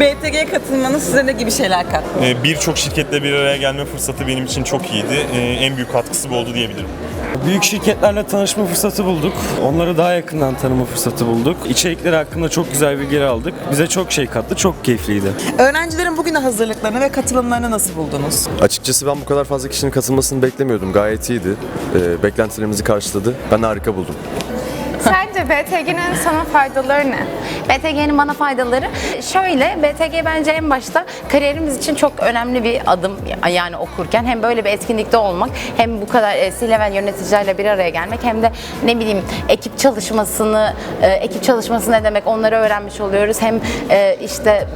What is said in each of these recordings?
BTG'ye katılmanız size ne gibi şeyler kattı? Ee, Birçok şirketle bir araya gelme fırsatı benim için çok iyiydi. Ee, En büyük katkısı bu oldu diyebilirim. Büyük şirketlerle tanışma fırsatı bulduk. Onları daha yakından tanıma fırsatı bulduk. İçerikleri hakkında çok güzel bilgiler aldık. Bize çok şey kattı, çok keyifliydi. Öğrencilerin bugüne hazırlıklarını ve katılımlarını nasıl buldunuz? Açıkçası ben bu kadar fazla kişinin katılmasını beklemiyordum. Gayet iyiydi. Ee, beklentilerimizi karşıladı. Ben harika buldum. Sence BTG'nin sana faydaları ne? BTG'nin bana faydaları şöyle, BTG bence en başta kariyerimiz için çok önemli bir adım yani okurken hem böyle bir etkinlikte olmak hem bu kadar e, C-level yöneticilerle bir araya gelmek hem de ne bileyim ekip çalışmasını, e, ekip çalışması ne demek onları öğrenmiş oluyoruz. Hem e, işte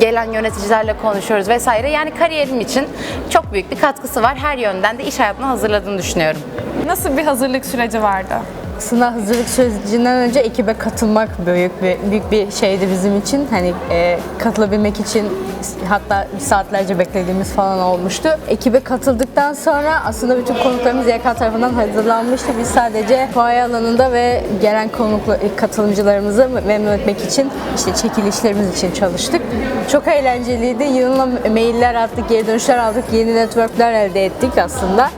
gelen yöneticilerle konuşuyoruz vesaire. Yani kariyerim için çok büyük bir katkısı var. Her yönden de iş hayatına hazırladığını düşünüyorum. Nasıl bir hazırlık süreci vardı? Sınav hazırlık sürecinden önce ekibe katılmak büyük bir büyük bir şeydi bizim için. Hani e, katılabilmek için hatta saatlerce beklediğimiz falan olmuştu. Ekibe katıldıktan sonra aslında bütün konuklarımız YK tarafından hazırlanmıştı. Biz sadece fuaye alanında ve gelen konukla, katılımcılarımızı memnun etmek için işte çekilişlerimiz için çalıştık. Çok eğlenceliydi. Yığınla mailler attık, geri dönüşler aldık, yeni networkler elde ettik aslında.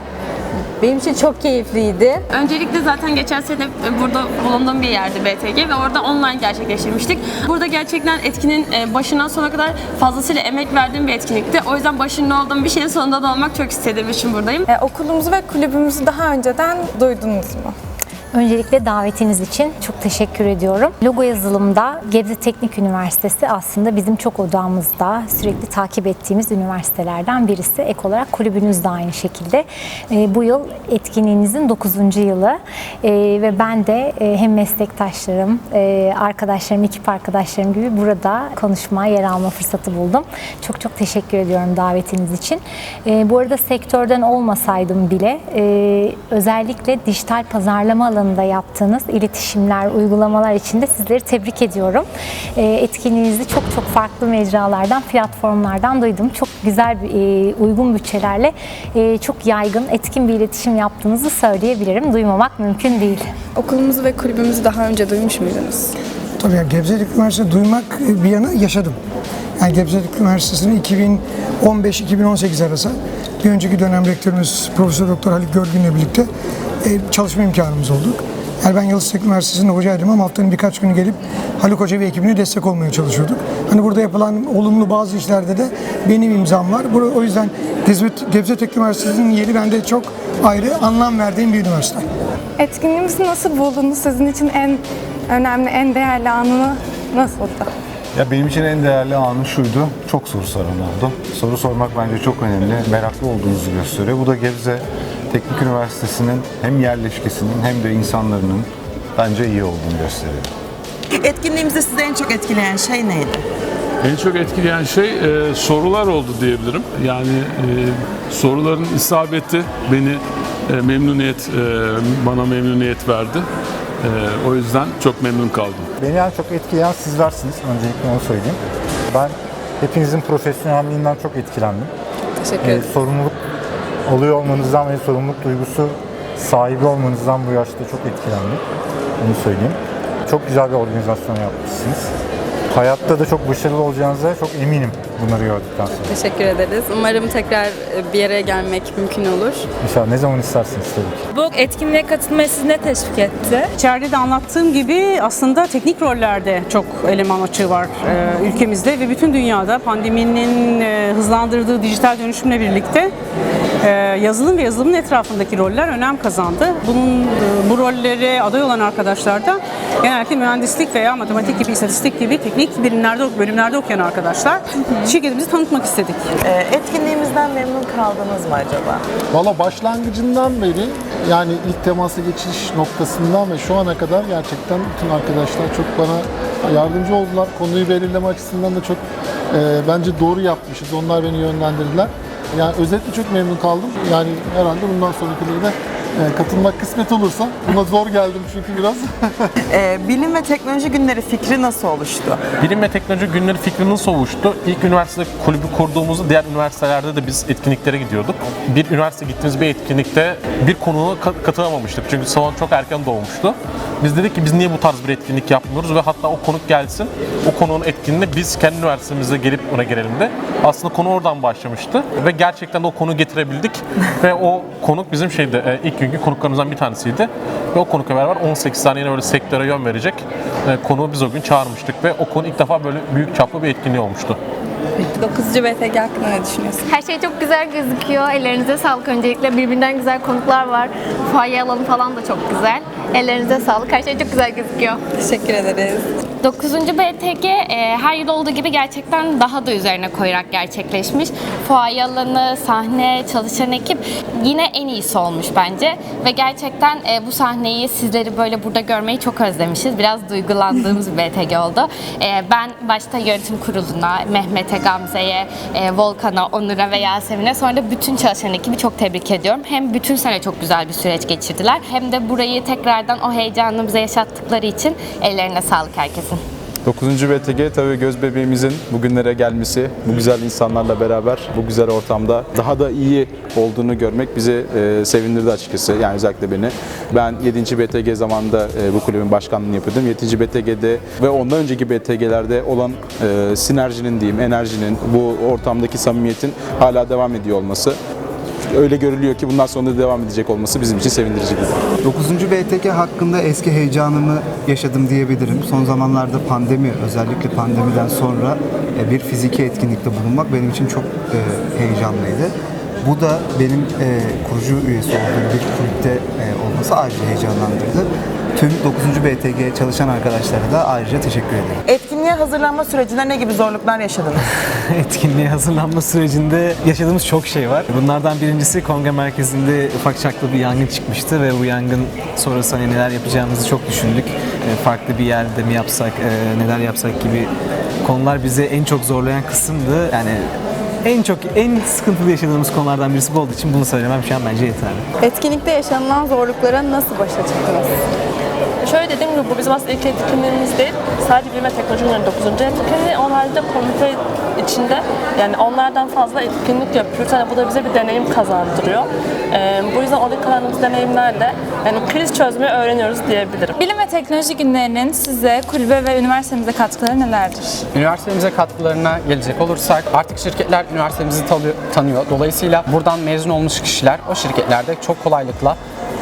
Benim için çok keyifliydi. Öncelikle zaten geçen sene burada bulunduğum bir yerdi BTG ve orada online gerçekleştirmiştik. Burada gerçekten etkinin e, başından sona kadar fazlasıyla emek verdiğim bir etkinlikti. O yüzden başında olduğum bir şeyin sonunda da olmak çok istediğim için buradayım. E, okulumuzu ve kulübümüzü daha önceden duydunuz mu? Öncelikle davetiniz için çok teşekkür ediyorum. Logo yazılımda Gebze Teknik Üniversitesi aslında bizim çok odağımızda sürekli takip ettiğimiz üniversitelerden birisi. Ek olarak kulübünüz de aynı şekilde. Ee, bu yıl etkinliğinizin 9. yılı Ee, ve ben de e, hem meslektaşlarım, e, arkadaşlarım, ekip arkadaşlarım gibi burada konuşma, yer alma fırsatı buldum. Çok çok teşekkür ediyorum davetiniz için. Ee, bu arada sektörden olmasaydım bile e, özellikle dijital pazarlama alanında yaptığınız iletişimler, uygulamalar için de sizleri tebrik ediyorum. E, etkinliğinizi çok çok farklı mecralardan, platformlardan duydum. Çok güzel, bir, e, uygun bütçelerle e, çok yaygın, etkin bir iletişim yaptığınızı söyleyebilirim. Duymamak mümkün değil. Okulumuzu ve kulübümüzü daha önce duymuş muydunuz? Tabii yani Gebze Teknik Üniversitesi duymak e, bir yana yaşadım. Yani Gebze Teknik Üniversitesi'ni 2015-2018 arası bir önceki dönem rektörümüz Profesör Doktor Haluk Görgün'le birlikte e, çalışma imkanımız oldu. Yani ben Yıldız Teknik Üniversitesi'nde hocaydım ama haftanın birkaç günü gelip Haluk Hoca ve ekibine destek olmaya çalışıyorduk. Hani burada yapılan olumlu bazı işlerde de benim imzam var. O yüzden Gebze, Teknik Üniversitesi'nin yeri bende çok ayrı anlam verdiğim bir üniversite. Etkinliğimizi nasıl buldunuz? Sizin için en önemli, en değerli anını nasıldı? Ya benim için en değerli anı şuydu. Çok soru soran oldu. Soru sormak bence çok önemli. Meraklı olduğunuzu gösteriyor. Bu da Gebze Teknik Üniversitesi'nin hem yerleşkesinin hem de insanların bence iyi olduğunu gösteriyor. Etkinliğimizde sizi en çok etkileyen şey neydi? Beni çok etkileyen şey e, sorular oldu diyebilirim. Yani e, soruların isabeti beni e, memnuniyet e, bana memnuniyet verdi. E, o yüzden çok memnun kaldım. Beni en çok etkileyen sizlersiniz. Öncelikle onu söyleyeyim. Ben hepinizin profesyonelliğinden çok etkilendim. Teşekkür Ee, sorumluluk oluyor olmanızdan ve sorumluluk duygusu sahibi olmanızdan bu yaşta çok etkilendim. Onu söyleyeyim. Çok güzel bir organizasyon yapmışsınız. Hayatta da çok başarılı olacağınıza çok eminim bunları gördükten sonra. Teşekkür ederiz. Umarım tekrar bir yere gelmek mümkün olur. İnşallah ne zaman isterseniz tabii ki. Bu etkinliğe katılmayı sizi ne teşvik etti? İçeride de anlattığım gibi aslında teknik rollerde çok eleman açığı var e, ülkemizde ve bütün dünyada pandeminin e, hızlandırdığı dijital dönüşümle birlikte e, yazılım ve yazılımın etrafındaki roller önem kazandı. Bunun e, bu rollere aday olan arkadaşlar da genellikle mühendislik veya matematik gibi, istatistik gibi teknik bilimlerde bölümlerde okuyan arkadaşlar. Şirketimizi tanıtmak istedik. Ee, etkinliğimizden memnun kaldınız mı acaba? Valla başlangıcından beri yani ilk temasa geçiş noktasından ve şu ana kadar gerçekten bütün arkadaşlar çok bana yardımcı oldular. Konuyu belirleme açısından da çok e, bence doğru yapmışız. Onlar beni yönlendirdiler. Yani özetle çok memnun kaldım. Yani herhalde bundan sonrakileri de E, katılmak kısmet olursa. Buna zor geldim çünkü biraz. Ee, bilim ve teknoloji günleri fikri nasıl oluştu? Bilim ve teknoloji günleri fikrinin soğuştu. İlk üniversite kulübü kurduğumuzda diğer üniversitelerde de biz etkinliklere gidiyorduk. Bir üniversite gittiğimiz bir etkinlikte bir konuğa ka- katılamamıştık. Çünkü salon çok erken doğmuştu. Biz dedik ki biz niye bu tarz bir etkinlik yapmıyoruz ve hatta o konuk gelsin. O konunun etkinliğine biz kendi üniversitemizde gelip ona gelelim de. Aslında konu oradan başlamıştı ve gerçekten de o konu getirebildik. ve o konuk bizim şeydi e, ilk günkü konuklarımızdan bir tanesiydi. Ve o konukla beraber 18 tane yine böyle sektöre yön verecek e, konuğu biz o gün çağırmıştık ve o konu ilk defa böyle büyük çaplı bir etkinliği olmuştu. 9. BTG hakkında ne düşünüyorsun? Her şey çok güzel gözüküyor. Ellerinize sağlık öncelikle. Birbirinden güzel konuklar var. Fuaye alanı falan da çok güzel. Ellerinize sağlık. Her şey çok güzel gözüküyor. Teşekkür ederiz. 9. BTG e, her yıl olduğu gibi gerçekten daha da üzerine koyarak gerçekleşmiş. Fuaye alanı, sahne, çalışan ekip yine en iyisi olmuş bence. Ve gerçekten e, bu sahneyi sizleri böyle burada görmeyi çok özlemişiz. Biraz duygulandığımız bir BTG oldu. E, ben başta yönetim kuruluna, Mehmet'e, Gamze'ye, e, Volkan'a, Onur'a ve Yasemin'e sonra da bütün çalışan ekibi çok tebrik ediyorum. Hem bütün sene çok güzel bir süreç geçirdiler hem de burayı tekrardan o heyecanı bize yaşattıkları için ellerine sağlık herkesin. 9. BTG tabii göz bebeğimizin bugünlere gelmesi, bu güzel insanlarla beraber bu güzel ortamda daha da iyi olduğunu görmek bizi e, sevindirdi açıkçası. Yani özellikle beni. Ben 7. BTG zamanında e, bu kulübün başkanlığını yapıyordum. 7. BTG'de ve ondan önceki BTG'lerde olan e, sinerjinin diyeyim, enerjinin, bu ortamdaki samimiyetin hala devam ediyor olması öyle görülüyor ki bundan sonra da devam edecek olması bizim için sevindirici bir durum. 9. BTK hakkında eski heyecanımı yaşadım diyebilirim. Son zamanlarda pandemi, özellikle pandemiden sonra e, bir fiziki etkinlikte bulunmak benim için çok e, heyecanlıydı. Bu da benim e, kurucu üyesi olduğum bir kulüpte e, olması ayrıca heyecanlandırdı. Tüm 9. BTG çalışan arkadaşlara da ayrıca teşekkür ederim. Etkinliğe hazırlanma sürecinde ne gibi zorluklar yaşadınız? Etkinliğe hazırlanma sürecinde yaşadığımız çok şey var. Bunlardan birincisi kongre merkezinde ufak çaplı bir yangın çıkmıştı ve bu yangın sonrası hani neler yapacağımızı çok düşündük. E, Farklı bir yerde mi yapsak, e, neler yapsak gibi konular bize en çok zorlayan kısımdı. Yani en çok en sıkıntılı yaşadığımız konulardan birisi bu olduğu için bunu söylemem şu an bence yeterli. Etkinlikte yaşanılan zorluklara nasıl başa çıktınız? Şöyle dediğim gibi bu bizim aslında ilk etkinliğimiz değil. Sadece bilim ve teknoloji günleri 9. etkinliği. Onun haricinde komite içinde yani onlardan fazla etkinlik yapıyoruz. Yani bu da bize bir deneyim kazandırıyor. Ee, bu yüzden orada kazandığımız deneyimlerle yani kriz çözmeyi öğreniyoruz diyebilirim. Bilim ve teknoloji günlerinin size, kulübe ve üniversitemize katkıları nelerdir? Üniversitemize katkılarına gelecek olursak artık şirketler üniversitemizi tanıyor. Dolayısıyla buradan mezun olmuş kişiler o şirketlerde çok kolaylıkla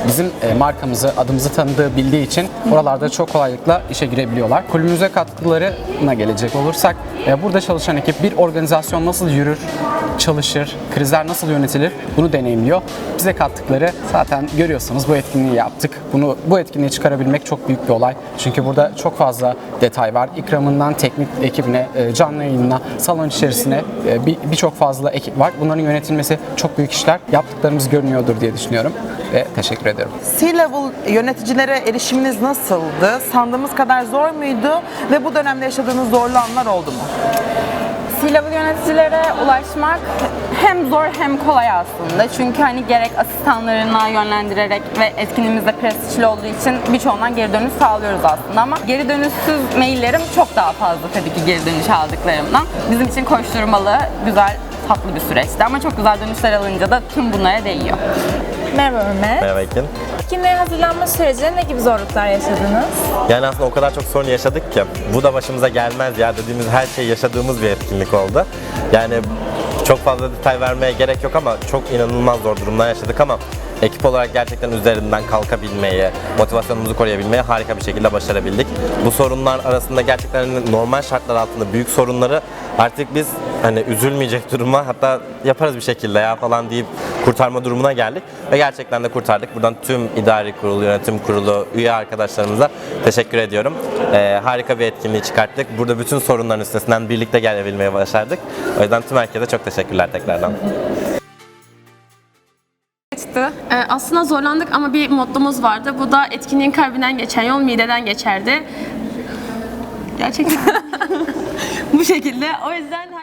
bizim e, markamızı, adımızı tanıdığı bildiği için oralarda çok kolaylıkla işe girebiliyorlar. Kulübümüze katkılarına gelecek olursak e, burada çalışan ekip bir organizasyon nasıl yürür, çalışır, krizler nasıl yönetilir bunu deneyimliyor. Bize kattıkları zaten görüyorsunuz bu etkinliği yaptık. Bunu bu etkinliği çıkarabilmek çok büyük bir olay. Çünkü burada çok fazla detay var. İkramından teknik ekibine, e, canlı yayınına, salon içerisine e, bir- birçok fazla ekip var. Bunların yönetilmesi çok büyük işler. Yaptıklarımız görünüyordur diye düşünüyorum ve teşekkür ederim. C-level yöneticilere erişiminiz nasıldı? Sandığımız kadar zor muydu? Ve bu dönemde yaşadığınız zorlu anlar oldu mu? C-level yöneticilere ulaşmak hem zor hem kolay aslında. Çünkü hani gerek asistanlarına yönlendirerek ve etkinliğimizde prestijli olduğu için birçoğundan geri dönüş sağlıyoruz aslında ama geri dönüşsüz maillerim çok daha fazla tabii ki geri dönüş aldıklarımdan. Bizim için koşturmalı, güzel, tatlı bir süreçti ama çok güzel dönüşler alınca da tüm bunlara değiyor. Merhaba Ömer. Merhaba Ekin. Etkinliğe hazırlanma sürecinde ne gibi zorluklar yaşadınız? Yani aslında o kadar çok sorun yaşadık ki bu da başımıza gelmez ya dediğimiz her şeyi yaşadığımız bir etkinlik oldu. Yani çok fazla detay vermeye gerek yok ama çok inanılmaz zor durumlar yaşadık ama ekip olarak gerçekten üzerinden kalkabilmeyi, motivasyonumuzu koruyabilmeyi harika bir şekilde başarabildik. Bu sorunlar arasında gerçekten hani normal şartlar altında büyük sorunları artık biz hani üzülmeyecek duruma hatta yaparız bir şekilde ya falan deyip kurtarma durumuna geldik ve gerçekten de kurtardık. Buradan tüm idari kurulu, yönetim kurulu, üye arkadaşlarımıza teşekkür ediyorum. Ee, harika bir etkinliği çıkarttık. Burada bütün sorunların üstesinden birlikte gelebilmeyi başardık. O yüzden tüm herkese çok teşekkürler tekrardan. Geçti. Ee, aslında zorlandık ama bir mottomuz vardı. Bu da etkinliğin kalbinden geçen yol mideden geçerdi. Gerçekten. Bu şekilde. O yüzden herkes